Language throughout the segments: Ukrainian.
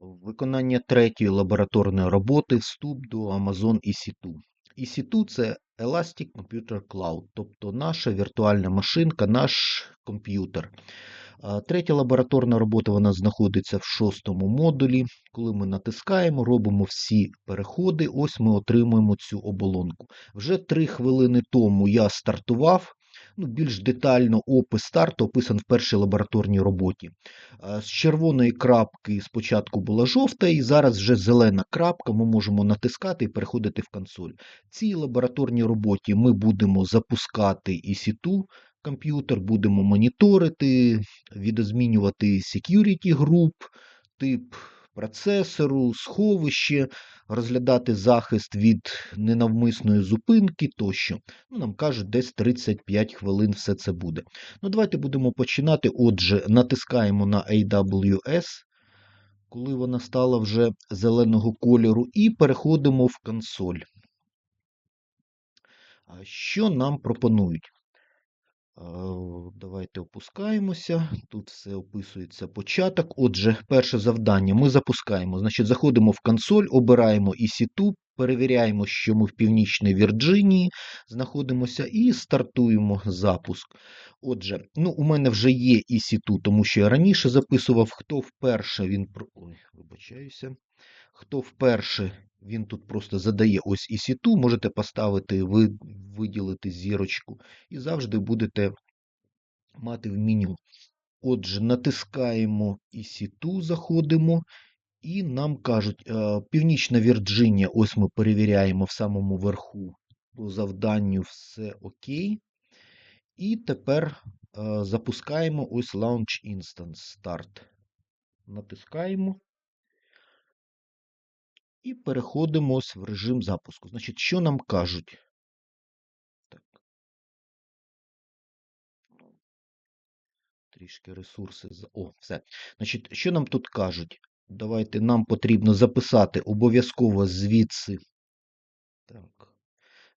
Виконання третьої лабораторної роботи вступ до Amazon EC2. EC2 – це Elastic Computer Cloud, тобто наша віртуальна машинка, наш комп'ютер. Третя лабораторна робота вона знаходиться в шостому модулі. Коли ми натискаємо, робимо всі переходи, ось ми отримуємо цю оболонку. Вже три хвилини тому я стартував. Ну, більш детально опис старту описан в першій лабораторній роботі. З червоної крапки спочатку була жовта, і зараз вже зелена крапка. Ми можемо натискати і переходити в консоль. Цій лабораторній роботі ми будемо запускати EC2 комп'ютер, будемо моніторити, відозмінювати security group, тип процесору, сховище, розглядати захист від ненавмисної зупинки тощо. Ну, Нам кажуть, десь 35 хвилин все це буде. Ну, Давайте будемо починати. Отже, натискаємо на AWS, коли вона стала вже зеленого кольору, і переходимо в консоль. Що нам пропонують? Е, Давайте опускаємося. Тут все описується початок. Отже, перше завдання ми запускаємо. Значить, заходимо в консоль, обираємо EC2, перевіряємо, що ми в Північній Вірджинії знаходимося, і стартуємо запуск. Отже, ну, у мене вже є EC2, тому що я раніше записував, хто вперше він. Ой, вибачаюся. Хто вперше він тут просто задає ось EC2, можете поставити, ви, виділити зірочку, і завжди будете мати в меню. Отже, натискаємо EC2, заходимо, і нам кажуть, е, Північна Вірджинія, ось ми перевіряємо в самому верху по завданню все окей. І тепер е, запускаємо ось Launch Instance Start. Натискаємо. І переходимо в режим запуску. Значить, що нам кажуть? Так. Трішки ресурси. О, все. Значить, що нам тут кажуть? Давайте нам потрібно записати обов'язково звідси. Так.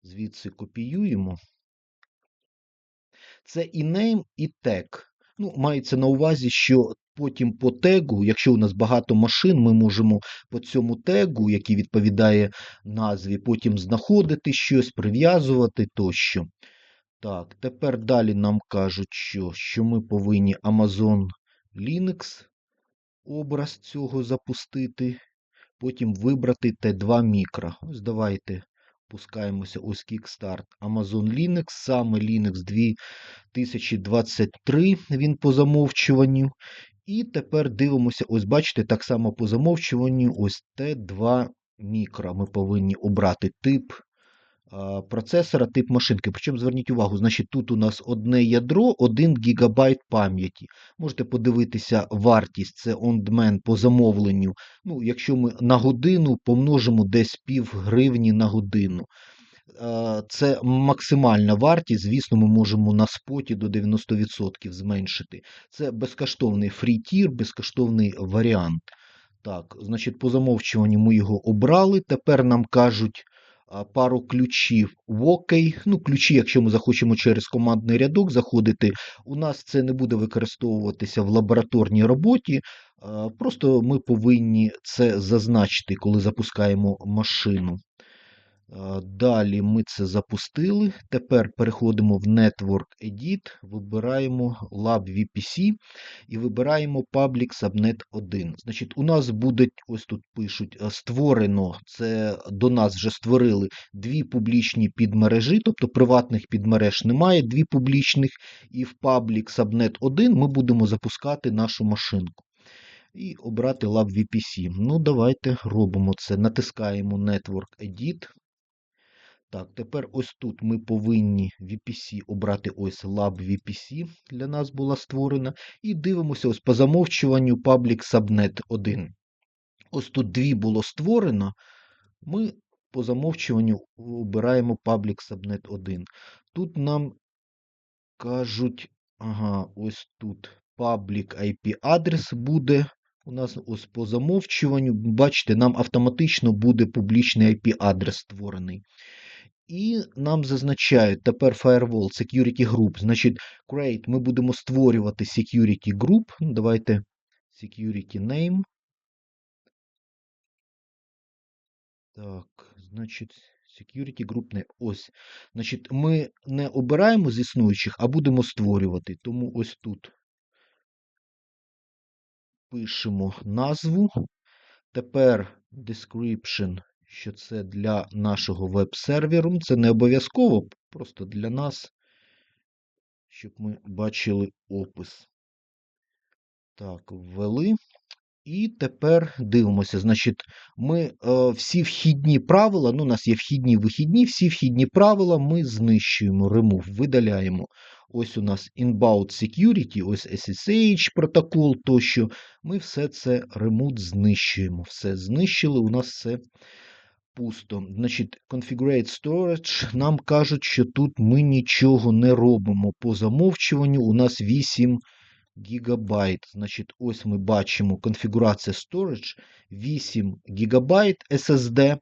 Звідси копіюємо. Це і name, і тег. Ну, мається на увазі, що потім по тегу, якщо у нас багато машин, ми можемо по цьому тегу, який відповідає назві, потім знаходити щось, прив'язувати тощо. Так, тепер далі нам кажуть, що, що ми повинні Amazon Linux образ цього запустити, потім вибрати T2 мікро. Ось давайте пускаємося ось Kickstart Amazon Linux, саме Linux 2023, він по замовчуванню. І тепер дивимося, ось бачите, так само по замовчуванню, ось Т2 мікро. Ми повинні обрати тип процесора, тип машинки. Причому зверніть увагу, значить, тут у нас одне ядро, 1 ГБ пам'яті. Можете подивитися вартість, це on-demand по замовленню. Ну, якщо ми на годину помножимо десь пів гривні на годину. Це максимальна вартість. Звісно, ми можемо на споті до 90% зменшити. Це безкоштовний фрі-тір, безкоштовний варіант. Так, значить, по замовчуванню ми його обрали. Тепер нам кажуть пару ключів в окей. Ну, ключі, якщо ми захочемо через командний рядок заходити, у нас це не буде використовуватися в лабораторній роботі. Просто ми повинні це зазначити, коли запускаємо машину. А, Далі ми це запустили. Тепер переходимо в Network Edit, вибираємо Lab VPC і вибираємо Public Subnet 1. Значить, у нас буде, ось тут пишуть, е, створено, це до нас вже створили дві публічні підмережі, тобто приватних підмереж немає, дві публічних, і в Public Subnet 1 ми будемо запускати нашу машинку. І обрати Lab VPC. Ну, давайте робимо це. Натискаємо Network Edit. Так, тепер ось тут ми повинні VPC обрати ось Lab VPC, для нас була створена. І дивимося ось по замовчуванню Public Subnet 1. Ось тут дві було створено. Ми по замовчуванню обираємо Public Subnet 1. Тут нам кажуть, ага, ось тут Public IP адрес буде. У нас ось по замовчуванню, бачите, нам автоматично буде публічний IP адрес створений. І нам зазначають тепер Firewall Security Group. Значить, create ми будемо створювати Security Group. Ну, Давайте Security Name. Так, значить, security group не. Ось. Значить, ми не обираємо з існуючих, а будемо створювати. Тому ось тут пишемо назву. Тепер description, що це для нашого веб-серверу. Це не обов'язково, просто для нас, щоб ми бачили опис. Так, ввели. І тепер дивимося. Значить, ми е, всі вхідні правила, ну, у нас є вхідні вихідні, всі вхідні правила ми знищуємо, remove, видаляємо. Ось у нас inbound security, ось SSH протокол тощо. Ми все це remove знищуємо. Все знищили, у нас все пусто. Значить, configurate storage. Нам кажуть, що тут ми нічого не робимо. По замовчуванню у нас 8 гігабайт. Значить, ось ми бачимо конфігурація storage 8 гігабайт SSD.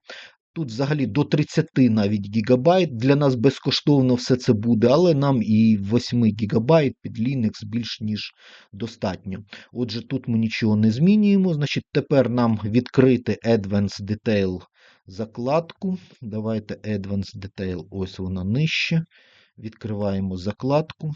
Тут взагалі до 30 навіть гігабайт. Для нас безкоштовно все це буде, але нам і 8 гігабайт під Linux більш ніж достатньо. Отже, тут ми нічого не змінюємо. Значить, тепер нам відкрити Advanced Detail закладку. Давайте Advanced Detail, ось вона нижче. Відкриваємо закладку.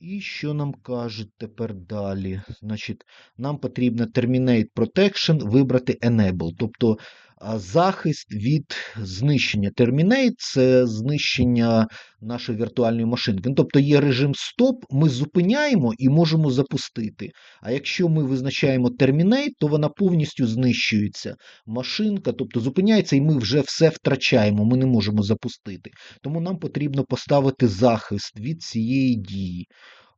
І що нам кажуть тепер далі? Значить, нам потрібно Terminate Protection вибрати Enable, тобто захист від знищення. Terminate це знищення нашої віртуальної машинки. Ну, Тобто є режим стоп, ми зупиняємо і можемо запустити. А якщо ми визначаємо Terminate, то вона повністю знищується. Машинка, тобто зупиняється, і ми вже все втрачаємо, ми не можемо запустити. Тому нам потрібно поставити захист від цієї дії.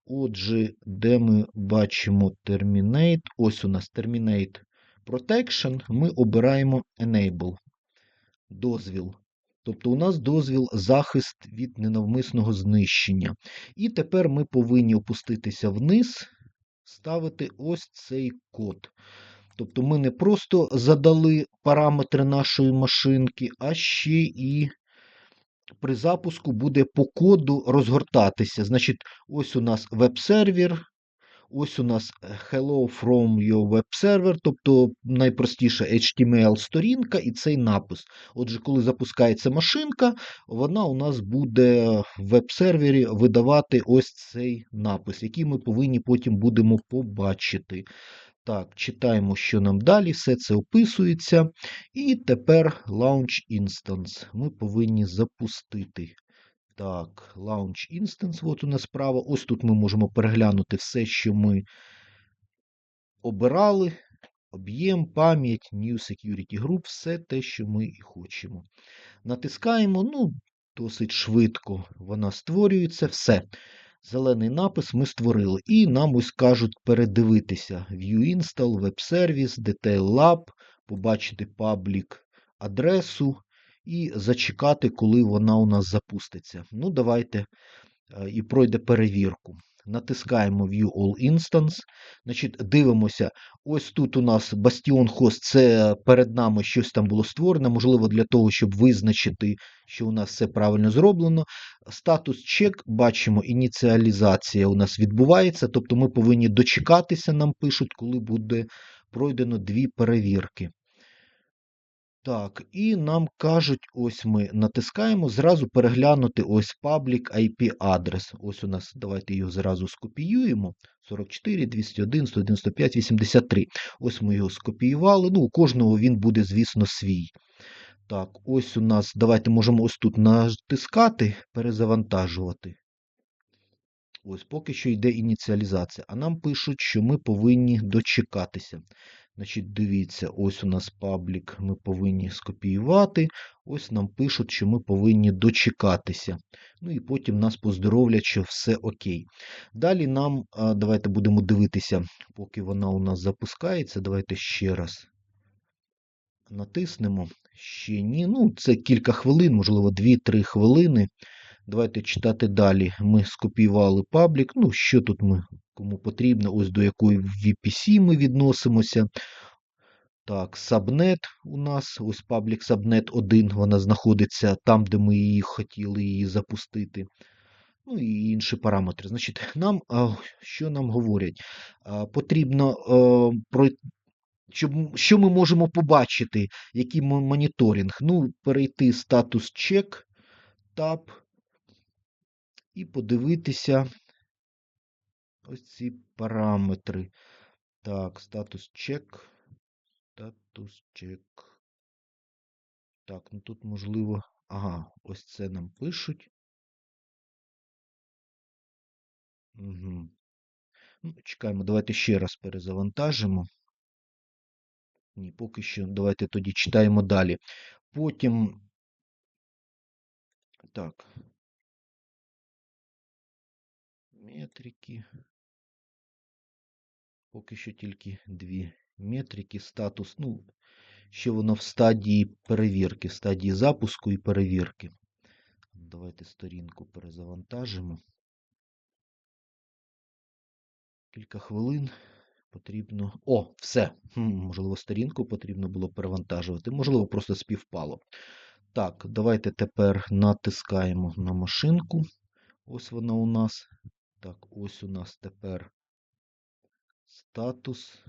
Отже, де ми бачимо Terminate, ось у нас Terminate Protection, ми обираємо Enable. Дозвіл. Тобто у нас дозвіл захист від ненавмисного знищення. І тепер ми повинні опуститися вниз, ставити ось цей код. Тобто ми не просто задали параметри нашої машинки, а ще і при запуску буде по коду розгортатися. Значить, ось у нас веб-сервер, ось у нас Hello from your web server, тобто найпростіша HTML-сторінка і цей напис. Отже, коли запускається машинка, вона у нас буде в веб-сервері видавати ось цей напис, який ми повинні потім будемо побачити. Так, читаємо, що нам далі, все це описується. І тепер Launch Instance. Ми повинні запустити. Так, Launch Instance, от у нас справа. Ось тут ми можемо переглянути все, що ми обирали. Об'єм, пам'ять, New Security Group, все те, що ми і хочемо. Натискаємо, ну, досить швидко вона створюється, все. Зелений напис ми створили. І нам ось кажуть передивитися View Install, Web Service, Detail Lab, побачити паблік адресу і зачекати, коли вона у нас запуститься. Ну, давайте е, і пройде перевірку. Натискаємо View All Instance. Значить, Дивимося, ось тут у нас Bastion Host, це перед нами щось там було створено, можливо, для того, щоб визначити, що у нас все правильно зроблено. Статус чек, бачимо, ініціалізація у нас відбувається, тобто ми повинні дочекатися, нам пишуть, коли буде пройдено дві перевірки. Так, і нам кажуть, ось ми натискаємо, зразу переглянути ось public IP адрес. Ось у нас, давайте його зразу скопіюємо. 44, 201, 195, 83. Ось ми його скопіювали. Ну, у кожного він буде, звісно, свій. Так, ось у нас, давайте можемо ось тут натискати, перезавантажувати. Ось, поки що йде ініціалізація. А нам пишуть, що ми повинні дочекатися. Значить, дивіться, ось у нас паблік ми повинні скопіювати. Ось нам пишуть, що ми повинні дочекатися. Ну і потім нас поздоровлять, що все окей. Далі нам, давайте будемо дивитися, поки вона у нас запускається. Давайте ще раз натиснемо. Ще ні. Ну, це кілька хвилин, можливо, 2-3 хвилини. Давайте читати далі. Ми скопіювали паблік. Ну, що тут ми кому потрібно, ось до якої VPC ми відносимося. Так, Subnet у нас, ось паблік Subnet 1, вона знаходиться там, де ми її хотіли її запустити. Ну і інші параметри. Значить, нам, що нам говорять? Потрібно що ми можемо побачити, який моніторинг. Ну, перейти статус чек, таб і подивитися ось ці параметри. Так, статус чек. Статус чек. Так, ну тут можливо. Ага, ось це нам пишуть. Угу. Ну, чекаємо, давайте ще раз перезавантажимо. Ні, поки що. Давайте тоді читаємо далі. Потім. Так. Метрики. Поки що тільки дві метрики, статус. Ну, ще воно в стадії перевірки, стадії запуску і перевірки. Давайте сторінку перезавантажимо. Кілька хвилин потрібно. О, все. Можливо, сторінку потрібно було перевантажувати. Можливо, просто співпало. Так, давайте тепер натискаємо на машинку. Ось вона у нас. Так, ось у нас тепер статус.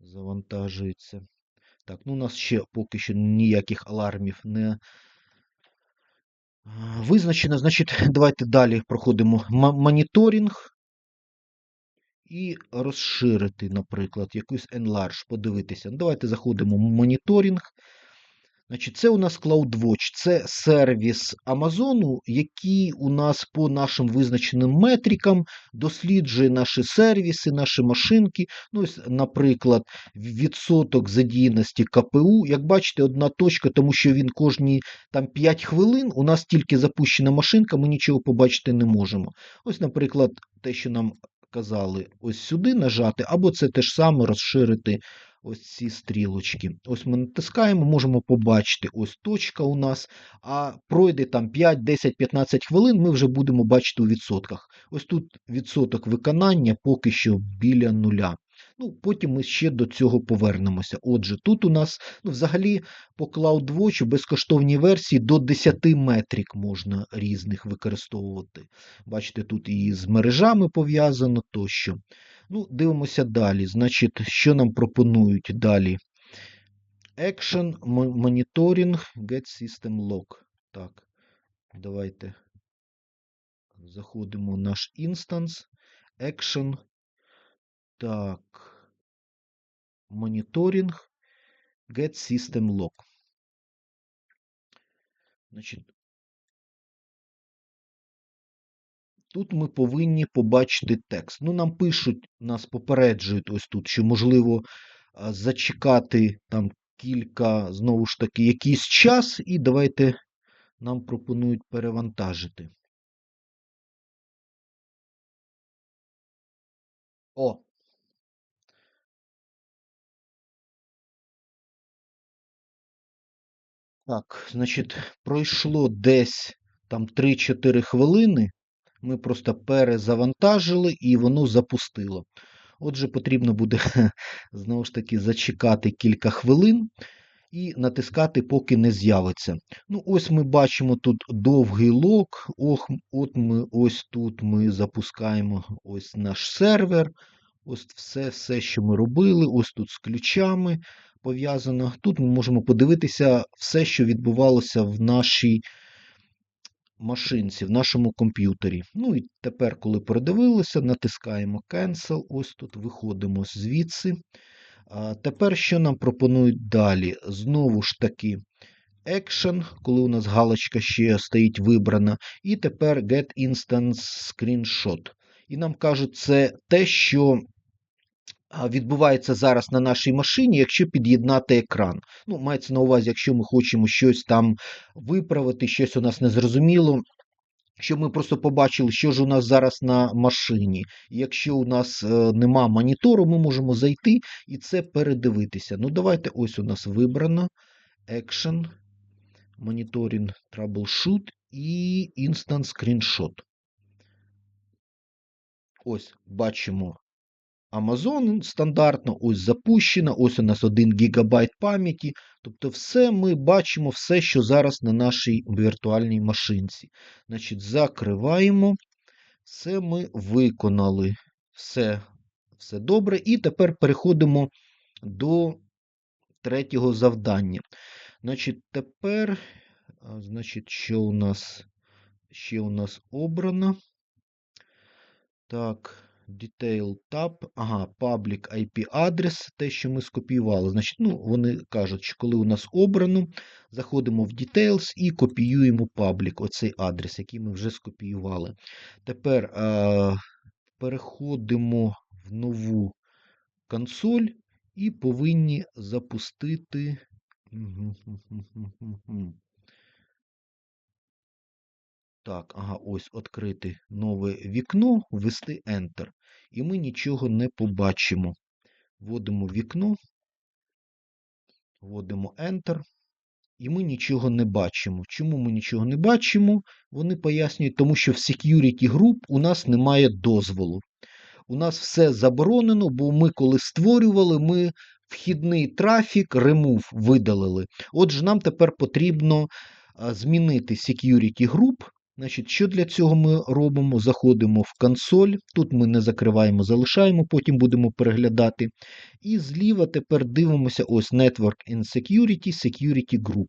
Завантажується. Так, ну у нас ще поки що ніяких алармів не визначено. Значить, давайте далі проходимо моніторинг і розширити, наприклад, якусь enlarge, подивитися. Давайте заходимо в моніторинг. Значить, це у нас CloudWatch, це сервіс Амазону, який у нас по нашим визначеним метрикам досліджує наші сервіси, наші машинки. Ну, ось, наприклад, відсоток задіяності КПУ. Як бачите, одна точка, тому що він кожні там 5 хвилин. У нас тільки запущена машинка, ми нічого побачити не можемо. Ось, наприклад, те, що нам казали, ось сюди нажати, або це те ж саме розширити ось ці стрілочки. Ось ми натискаємо, можемо побачити ось точка у нас, а пройде там 5, 10, 15 хвилин, ми вже будемо бачити у відсотках. Ось тут відсоток виконання поки що біля нуля. Ну, Потім ми ще до цього повернемося. Отже, тут у нас ну, взагалі по CloudWatch безкоштовній версії до 10 метрик можна різних використовувати. Бачите, тут і з мережами пов'язано тощо. Ну, Дивимося далі. Значить, що нам пропонують далі? Action, Monitoring, Get System Log. Так, давайте заходимо в наш інстанс. Action. Так. Моніторинг. Get System Log. Значить, Тут ми повинні побачити текст. Ну, нам пишуть, нас попереджують ось тут, що можливо зачекати там кілька, знову ж таки, якийсь час, і давайте нам пропонують перевантажити. О! Так, значить, пройшло десь там 3-4 хвилини. Ми просто перезавантажили і воно запустило. Отже, потрібно буде знову ж таки зачекати кілька хвилин і натискати, поки не з'явиться. Ну, Ось ми бачимо тут довгий лок. Ох, От ми ось тут ми запускаємо ось наш сервер. Ось все, все, що ми робили. Ось тут з ключами пов'язано. Тут ми можемо подивитися все, що відбувалося в нашій машинці, в нашому комп'ютері. Ну і тепер, коли передивилися, натискаємо Cancel. Ось тут виходимо звідси. А Тепер що нам пропонують далі? Знову ж таки, Action, коли у нас галочка ще стоїть вибрана. І тепер Get Instance Screenshot. І нам кажуть, це те, що відбувається зараз на нашій машині, якщо під'єднати екран. Ну, Мається на увазі, якщо ми хочемо щось там виправити, щось у нас незрозуміло. Щоб ми просто побачили, що ж у нас зараз на машині. Якщо у нас е, нема монітору, ми можемо зайти і це передивитися. Ну, давайте ось у нас вибрано Action, Monitoring Troubleshoot і Instant Screenshot. Ось бачимо Amazon стандартно, ось запущено, ось у нас 1 ГБ пам'яті. Тобто, все ми бачимо, все, що зараз на нашій віртуальній машинці. Значить, закриваємо. Все ми виконали. Все Все добре. І тепер переходимо до третього завдання. Значить, тепер, значить, що у нас ще у нас обрано? Так, Detail Tab, ага, Public IP адрес, те, що ми скопіювали. Значить, ну, вони кажуть, що коли у нас обрано, заходимо в Details і копіюємо Public, оцей адрес, який ми вже скопіювали. Тепер а, переходимо в нову консоль і повинні запустити. Так, ага, ось відкрити нове вікно, ввести Enter. І ми нічого не побачимо. Вводимо вікно, вводимо Enter. І ми нічого не бачимо. Чому ми нічого не бачимо? Вони пояснюють, тому що в Security Group у нас немає дозволу. У нас все заборонено, бо ми коли створювали, ми вхідний трафік remove видалили. Отже, нам тепер потрібно змінити Security Group. Значить, Що для цього ми робимо? Заходимо в консоль. Тут ми не закриваємо, залишаємо, потім будемо переглядати. І зліва тепер дивимося ось Network and Security, Security Group.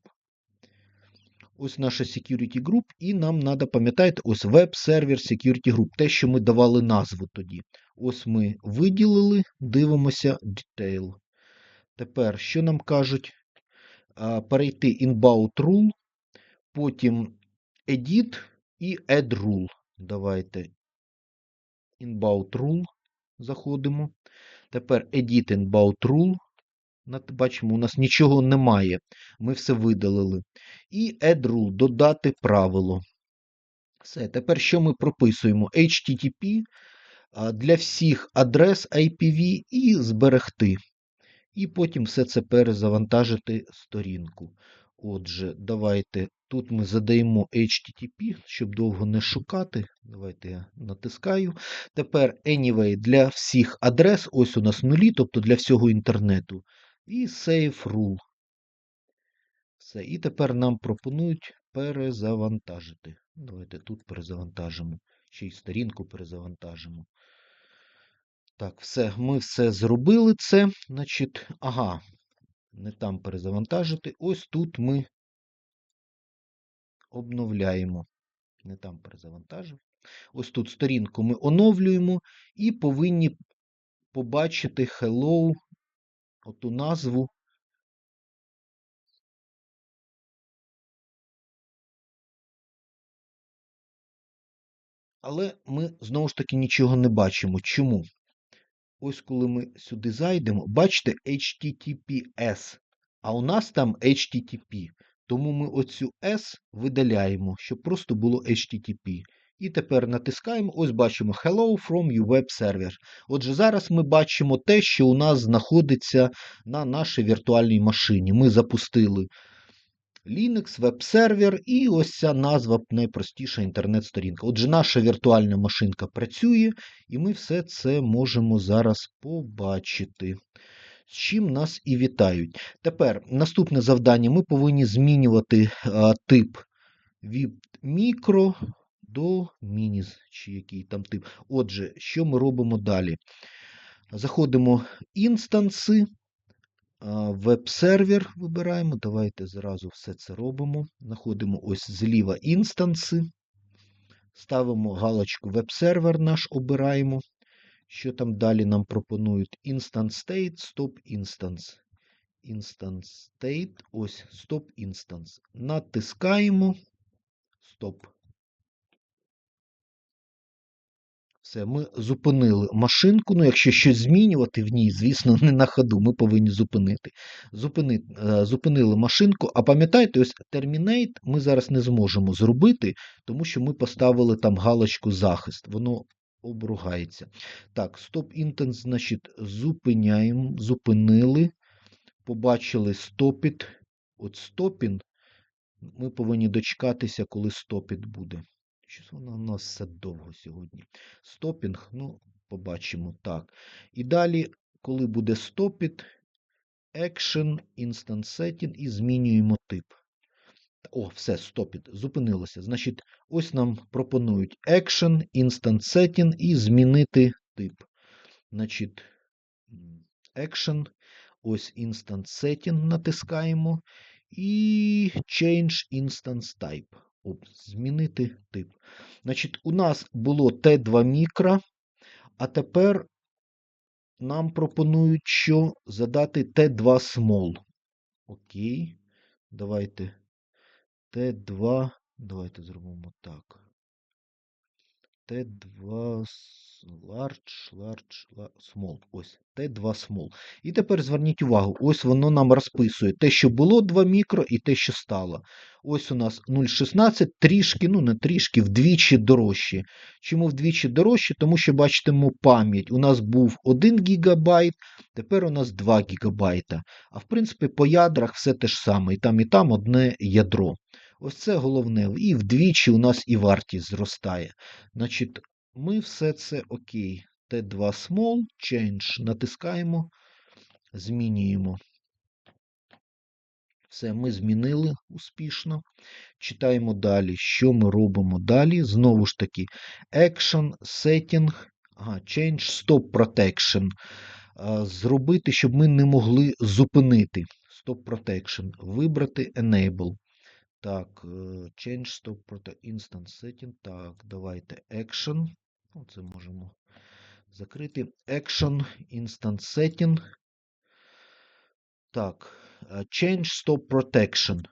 Ось наша Security Group, і нам треба, пам'ятаєте, ось Web Server Security Group, те, що ми давали назву тоді. Ось ми виділили, дивимося Detail. Тепер, що нам кажуть? Перейти Inbound Rule, потім Edit і Add Rule. Давайте Inbound Rule заходимо. Тепер Edit Inbound Rule. Бачимо, у нас нічого немає. Ми все видалили. І add rule, додати правило. Все. Тепер що ми прописуємо? HTTP для всіх адрес IPv і зберегти. І потім все це перезавантажити сторінку. Отже, давайте тут ми задаємо HTTP, щоб довго не шукати. Давайте я натискаю. Тепер anyway для всіх адрес, ось у нас нулі, тобто для всього інтернету. І save rule. Все. І тепер нам пропонують перезавантажити. Давайте тут перезавантажимо. Ще й сторінку перезавантажимо. Так, все, ми все зробили це. Значить, ага, не там перезавантажити. Ось тут ми обновляємо. Не там перезавантажив. Ось тут сторінку ми оновлюємо і повинні побачити hello, оту назву. Але ми знову ж таки нічого не бачимо. Чому? Ось коли ми сюди зайдемо, бачите HTTPS, а у нас там HTTP. Тому ми оцю S видаляємо, щоб просто було HTTP. І тепер натискаємо, ось бачимо Hello from your web server. Отже, зараз ми бачимо те, що у нас знаходиться на нашій віртуальній машині. Ми запустили Linux, веб-сервер і ось ця назва найпростіша інтернет-сторінка. Отже, наша віртуальна машинка працює, і ми все це можемо зараз побачити. З чим нас і вітають. Тепер наступне завдання: ми повинні змінювати а, тип від мікро до міні, чи який там тип. Отже, що ми робимо далі? Заходимо в інстанси. Веб-сервер вибираємо. Давайте зразу все це робимо. Знаходимо ось зліва інстанси. Ставимо галочку веб-сервер наш обираємо. Що там далі нам пропонують? Instance state, stop instance. Instance state, ось stop instance. Натискаємо. Стоп. Все, ми зупинили машинку. Ну, якщо щось змінювати в ній, звісно, не на ходу, ми повинні зупинити. Зупини, е, зупинили машинку. А пам'ятаєте, ось Terminate ми зараз не зможемо зробити, тому що ми поставили там галочку захист. Воно обругається. Так, Stop Intent, значить, зупиняємо, зупинили. Побачили стопіт. От стопін. Ми повинні дочекатися, коли стопіт буде. Щось воно у нас все довго сьогодні. Стопінг, ну, побачимо так. І далі, коли буде стопіт, Action, Instant Setting і змінюємо тип. О, все, стопіт, зупинилося. Значить, ось нам пропонують Action, Instant Setting і змінити тип. значить, Action, ось Instance Setting натискаємо. І Change Instance Type. Оп, змінити тип. Значить, у нас було T2 мікро, а тепер нам пропонують, що задати T2 Small. Окей. Давайте Т2. Давайте зробимо так. Т2 large, large, small. Ось, Т2 small. І тепер зверніть увагу, ось воно нам розписує те, що було 2 мікро, і те, що стало. Ось у нас 0,16, трішки, ну не трішки, вдвічі дорожче. Чому вдвічі дорожче? Тому що бачимо пам'ять. У нас був 1 ГБ, тепер у нас 2 ГБ. А в принципі, по ядрах все те ж саме. І там, і там одне ядро. Ось це головне. І вдвічі у нас і вартість зростає. Значить, ми все це окей. T2 small, change, натискаємо, змінюємо. Все, ми змінили успішно. Читаємо далі. Що ми робимо далі? Знову ж таки, Action, Setting, ага, Change, Stop Protection. Зробити, щоб ми не могли зупинити. Stop Protection. Вибрати Enable. Так, е, Change Stop Protection Instance Setting. Так, давайте Action. Це можемо закрити. Action, Instance Setting. Так, е, Change Stop Protection.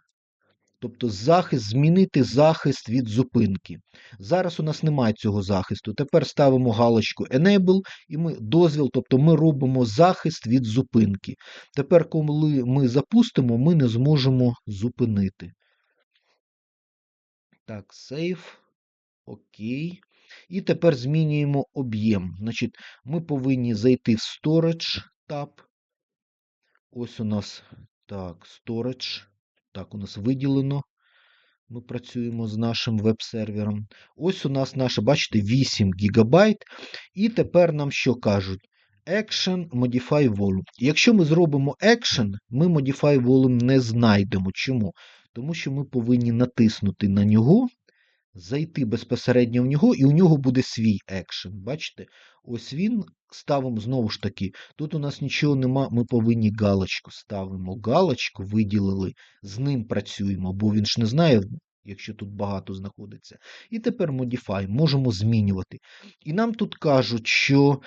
Тобто захист, змінити захист від зупинки. Зараз у нас немає цього захисту. Тепер ставимо галочку Enable і ми дозвіл, тобто ми робимо захист від зупинки. Тепер, коли ми запустимо, ми не зможемо зупинити. Так, Save. Окей. І тепер змінюємо об'єм. Значить, Ми повинні зайти в Storage Tab. Ось у нас так, Storage. Так, у нас виділено. Ми працюємо з нашим веб-сервером. Ось у нас наше, бачите, 8 ГБ. І тепер нам що кажуть? Action Modify Volume. Якщо ми зробимо Action, ми Modify Volume не знайдемо. Чому? Тому що ми повинні натиснути на нього, зайти безпосередньо в нього, і у нього буде свій екшен. Бачите? Ось він. Ставимо знову ж таки. Тут у нас нічого нема, ми повинні галочку. Ставимо галочку, виділили, з ним працюємо, бо він ж не знає, якщо тут багато знаходиться. І тепер Modify, можемо змінювати. І нам тут кажуть, що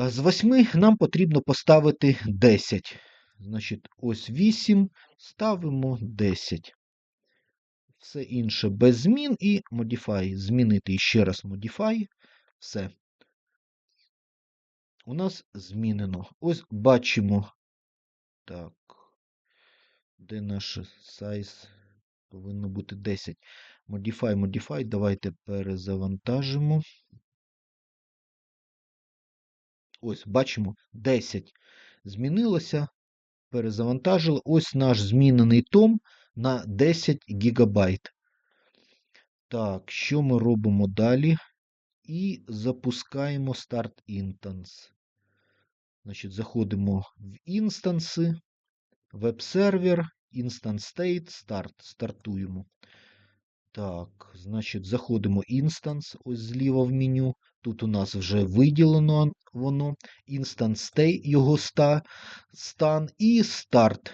е, з 8 нам потрібно поставити 10. Значить, ось 8, ставимо 10 все інше без змін і Modify. Змінити ще раз Modify. Все. У нас змінено. Ось бачимо. Так. Де наш size? Повинно бути 10. Modify, Modify. Давайте перезавантажимо. Ось, бачимо, 10 змінилося. Перезавантажили. Ось наш змінений том на 10 ГБ. Так, що ми робимо далі? І запускаємо Start Instance. Значить, заходимо в інстанси, веб-сервер, Instance State, Start. Стартуємо. Так, значить, заходимо інстанс, ось зліва в меню. Тут у нас вже виділено воно. Instance State, його ста, стан і старт.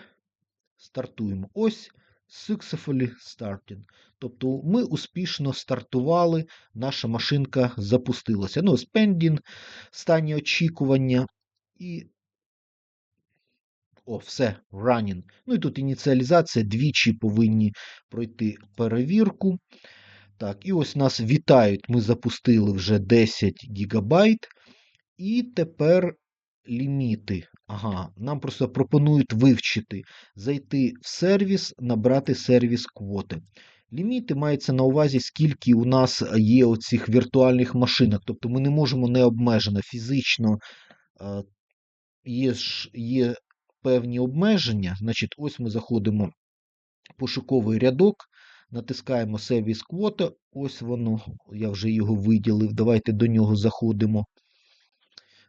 Стартуємо. Ось successfully starting. Тобто ми успішно стартували, наша машинка запустилася. Ну, spending, стані очікування і. О, все, running. Ну і тут ініціалізація, двічі повинні пройти перевірку. Так, і ось нас вітають. Ми запустили вже 10 ГБ. І тепер ліміти. Ага, нам просто пропонують вивчити, зайти в сервіс, набрати сервіс квоти. Ліміти мається на увазі, скільки у нас є оцих віртуальних машинок. Тобто ми не можемо необмежено фізично є ж, є певні обмеження. Значить, ось ми заходимо в пошуковий рядок, натискаємо сервіс квота. Ось воно, я вже його виділив. Давайте до нього заходимо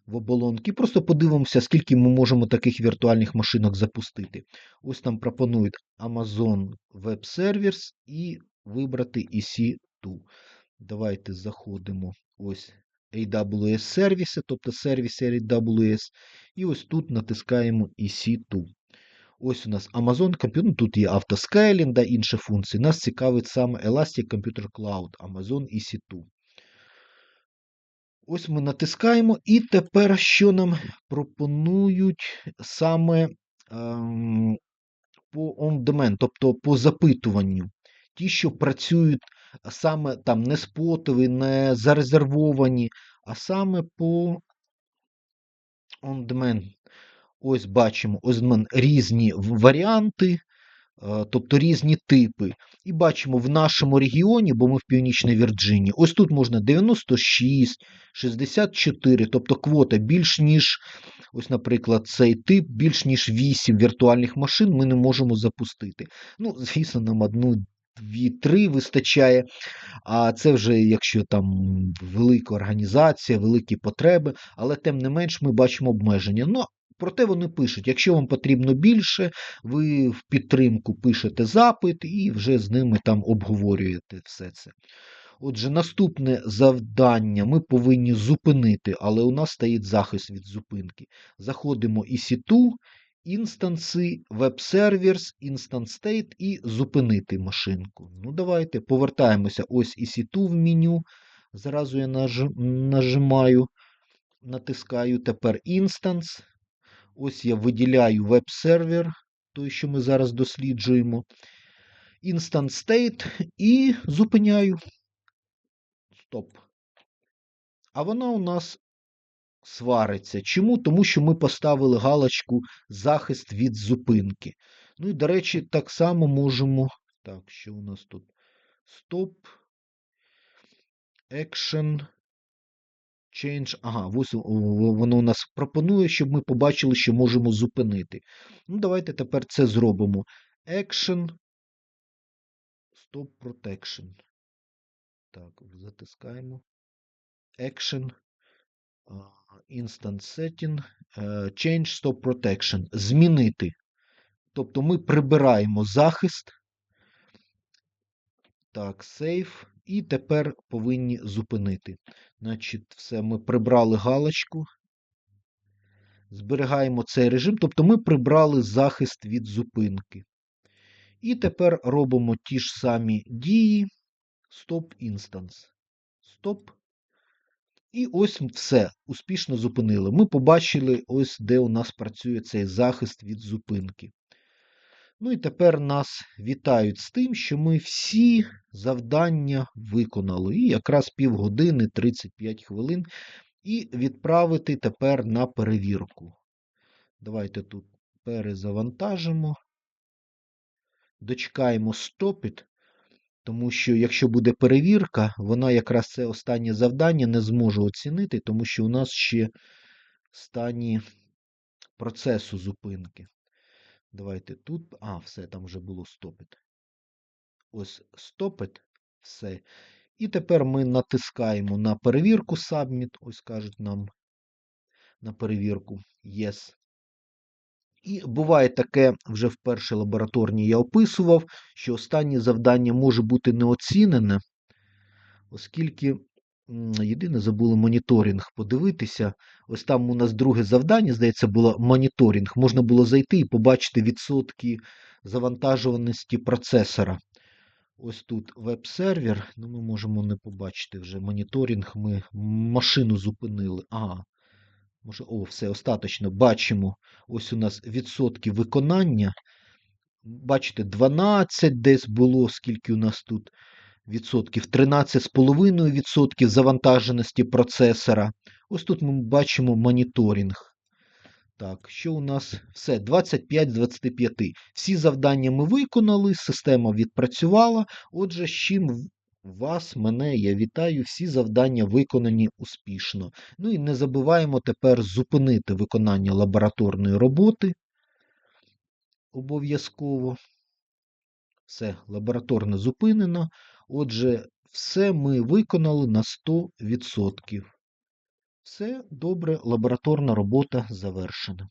в оболонки. Просто подивимося, скільки ми можемо таких віртуальних машинок запустити. Ось нам пропонують Amazon Web Service і вибрати EC2. Давайте заходимо ось AWS сервіси, тобто сервіси AWS. І ось тут натискаємо EC2. Ось у нас Amazon Computer, ну, тут є автоскейлінг, да, інші функції. Нас цікавить саме Elastic Computer Cloud, Amazon EC2. Ось ми натискаємо, і тепер що нам пропонують саме ем, по on-demand, тобто по запитуванню. Ті, що працюють саме там не спотові, не зарезервовані, а саме по on-demand. Ось бачимо ось мене різні варіанти, е, тобто різні типи. І бачимо в нашому регіоні, бо ми в Північній Вірджинії, ось тут можна 96, 64, тобто квота більш ніж, ось, наприклад, цей тип, більш ніж 8 віртуальних машин ми не можемо запустити. Ну, звісно, нам одну, дві, три вистачає. А це вже якщо там велика організація, великі потреби, але тим не менш ми бачимо обмеження. Ну, проте вони пишуть, якщо вам потрібно більше, ви в підтримку пишете запит і вже з ними там обговорюєте все це. Отже, наступне завдання ми повинні зупинити, але у нас стоїть захист від зупинки. Заходимо EC2, інстанси, веб-сервіс, інстанс state і зупинити машинку. Ну, давайте повертаємося ось EC2 в меню. Зразу я нажимаю, натискаю тепер інстанс. Ось я виділяю веб-сервер, той, що ми зараз досліджуємо. Instance state і зупиняю. Стоп. А вона у нас свариться. Чому? Тому що ми поставили галочку захист від зупинки. Ну і, до речі, так само можемо. Так, що у нас тут? Стоп. Action. Change. Ага, воно у нас пропонує, щоб ми побачили, що можемо зупинити. Ну, давайте тепер це зробимо. Action. Stop Protection. Так, затискаємо. Action. Instant Setting. е, Change Stop Protection. Змінити. Тобто ми прибираємо захист. Так, Save. І тепер повинні зупинити. Значить, все, ми прибрали галочку. Зберігаємо цей режим. Тобто ми прибрали захист від зупинки. І тепер робимо ті ж самі дії. Stop Instance. Стоп. І ось все, успішно зупинили. Ми побачили, ось де у нас працює цей захист від зупинки. Ну і тепер нас вітають з тим, що ми всі завдання виконали. І якраз півгодини, 35 хвилин. І відправити тепер на перевірку. Давайте тут перезавантажимо. Дочекаємо стопіт. Тому що, якщо буде перевірка, вона якраз це останнє завдання не зможе оцінити, тому що у нас ще стані процесу зупинки. Давайте тут. А, все, там вже було стопит. Ось стопит, все. І тепер ми натискаємо на перевірку Submit. Ось кажуть нам на перевірку Yes. І буває таке, вже в першій лабораторній я описував, що останнє завдання може бути не оцінене, оскільки єдине забули моніторинг подивитися. Ось там у нас друге завдання, здається, було моніторинг. Можна було зайти і побачити відсотки завантажуваності процесора. Ось тут веб-сервер, ну ми можемо не побачити вже моніторинг, ми машину зупинили. Ага. Може, о, все, остаточно. Бачимо. Ось у нас відсотки виконання. Бачите, 12 десь було, скільки у нас тут. 13,5% завантаженості процесора. Ось тут ми бачимо моніторинг. Так, що у нас? Все, 25 з 25. Всі завдання ми виконали, система відпрацювала. Отже, з чим вас, мене, я вітаю, всі завдання виконані успішно. Ну і не забуваємо тепер зупинити виконання лабораторної роботи. Обов'язково. Все, лабораторно зупинено. Отже, все ми виконали на 100%. Все добре, лабораторна робота завершена.